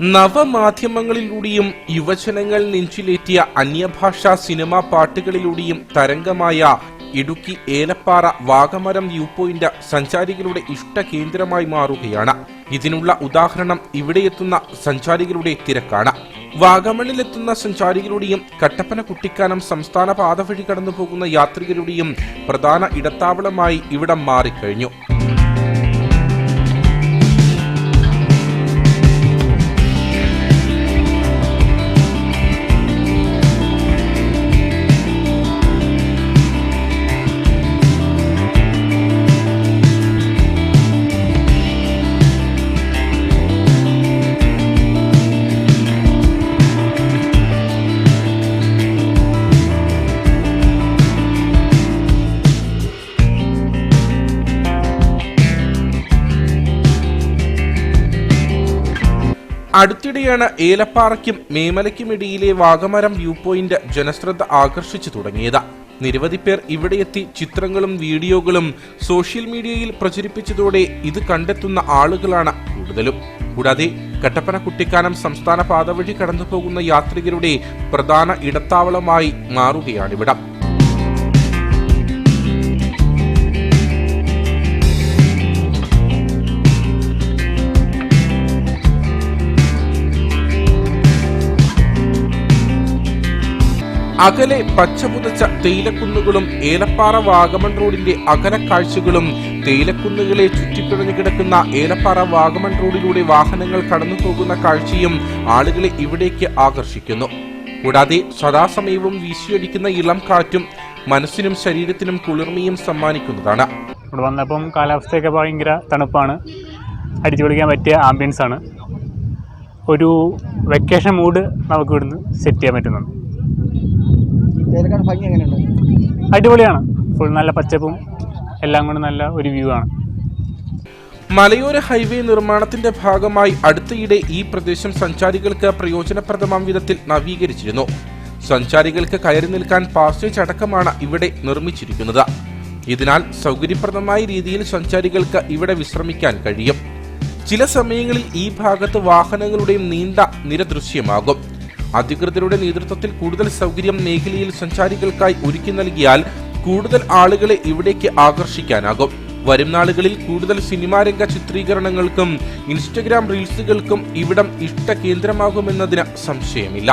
നവമാധ്യമങ്ങളിലൂടെയും യുവജനങ്ങൾ നെഞ്ചിലേറ്റിയ അന്യഭാഷാ സിനിമാ പാട്ടുകളിലൂടെയും തരംഗമായ ഇടുക്കി ഏലപ്പാറ വാഗമരം വ്യൂ പോയിന്റ് സഞ്ചാരികളുടെ ഇഷ്ട കേന്ദ്രമായി മാറുകയാണ്. ഇതിനുള്ള ഉദാഹരണം ഇവിടെയെത്തുന്ന സഞ്ചാരികളുടെ തിരക്കാണ്. വാഗമണിലെത്തുന്ന സഞ്ചാരികളുടെയും കട്ടപ്പന കുട്ടിക്കാനം സംസ്ഥാന പാത വഴി കടന്നു പോകുന്ന യാത്രികരുടെയും പ്രധാന ഇടത്താവളമായി ഇവിടം മാറിക്കഴിഞ്ഞു. അടുത്തിടെയാണ് ഏലപ്പാറയ്ക്കും മേമലയ്ക്കുമിടയിലെ വാഗമരം വ്യൂ പോയിന്റ് ജനശ്രദ്ധ ആകർഷിച്ചു തുടങ്ങിയത്. നിരവധി പേർ ഇവിടെയെത്തി ചിത്രങ്ങളും വീഡിയോകളും സോഷ്യൽ മീഡിയയിൽ പ്രചരിപ്പിച്ചതോടെ ഇത് കണ്ടെത്തുന്ന ആളുകളാണ് കൂടുതലും. കൂടാതെ കട്ടപ്പന കുട്ടിക്കാനം സംസ്ഥാന പാത വഴി കടന്നു പോകുന്ന യാത്രികരുടെ പ്രധാന ഇടത്താവളമായി മാറുകയാണിവിടം. അകലെ പച്ചപുതച്ച തേയിലക്കുന്നുകളും ഏലപ്പാറ വാഗമൺ റോഡിന്റെ അകല കാഴ്ചകളും തേയിലക്കുന്നുകളെ ചുറ്റിപ്പിഴഞ്ഞു കിടക്കുന്ന ഏലപ്പാറ വാഗമൺ റോഡിലൂടെ വാഹനങ്ങൾ കടന്നു പോകുന്ന കാഴ്ചയും ആളുകളെ ഇവിടേക്ക് ആകർഷിക്കുന്നു. കൂടാതെ സദാസമയവും വീശിയടിക്കുന്ന ഇളം കാറ്റും മനസ്സിനും ശരീരത്തിനും കുളിർമയും സമ്മാനിക്കുന്നതാണ്. ഇവിടെ വന്നപ്പം കാലാവസ്ഥയൊക്കെ ഭയങ്കര തണുപ്പാണ്. അടിച്ചു പൊളിക്കാൻ പറ്റിയ ആംബിയൻസ് ആണ്. ഒരു വെക്കേഷൻ മൂഡ് നമുക്ക് ഇവിടുന്ന് സെറ്റ് ചെയ്യാൻ പറ്റുന്നുണ്ട്. തേലക്കാട് ഭംഗി എങ്ങനെയുണ്ട് അടിപൊളിയാണ്. ഫുൾ നല്ല പച്ചപ്പും എല്ലാം കൊണ്ട് നല്ല ഒരു വ്യൂ ആണ്. മലയോര ഹൈവേ നിർമ്മാണത്തിന്റെ ഭാഗമായി അടുത്തയിടെ ഈ പ്രദേശം സഞ്ചാരികൾക്ക് പ്രയോജനപ്രദമാം വിധത്തിൽ നവീകരിച്ചിരുന്നു. സഞ്ചാരികൾക്ക് കയറി നിൽക്കാൻ പാസേജ് അടക്കമാണ് ഇവിടെ നിർമ്മിച്ചിരിക്കുന്നത്. ഇതിനാൽ സൗകര്യപ്രദമായ രീതിയിൽ സഞ്ചാരികൾക്ക് ഇവിടെ വിശ്രമിക്കാൻ കഴിയും. ചില സമയങ്ങളിൽ ഈ ഭാഗത്ത് വാഹനങ്ങളുടെയും നീണ്ട നിര ദൃശ്യമാകും അധികൃതരുടെ നേതൃത്വത്തിൽ കൂടുതൽ സൗകര്യം മേഖലയിൽ സഞ്ചാരികൾക്കായി ഒരുക്കി നൽകിയാൽ കൂടുതൽ ആളുകളെ ഇവിടേക്ക് ആകർഷിക്കാനാകും. വരും നാളുകളിൽ കൂടുതൽ സിനിമാരംഗ ചിത്രീകരണങ്ങൾക്കും ഇൻസ്റ്റഗ്രാം റീൽസുകൾക്കും ഇവിടം ഇഷ്ട കേന്ദ്രമാകുമെന്നതിന് സംശയമില്ല.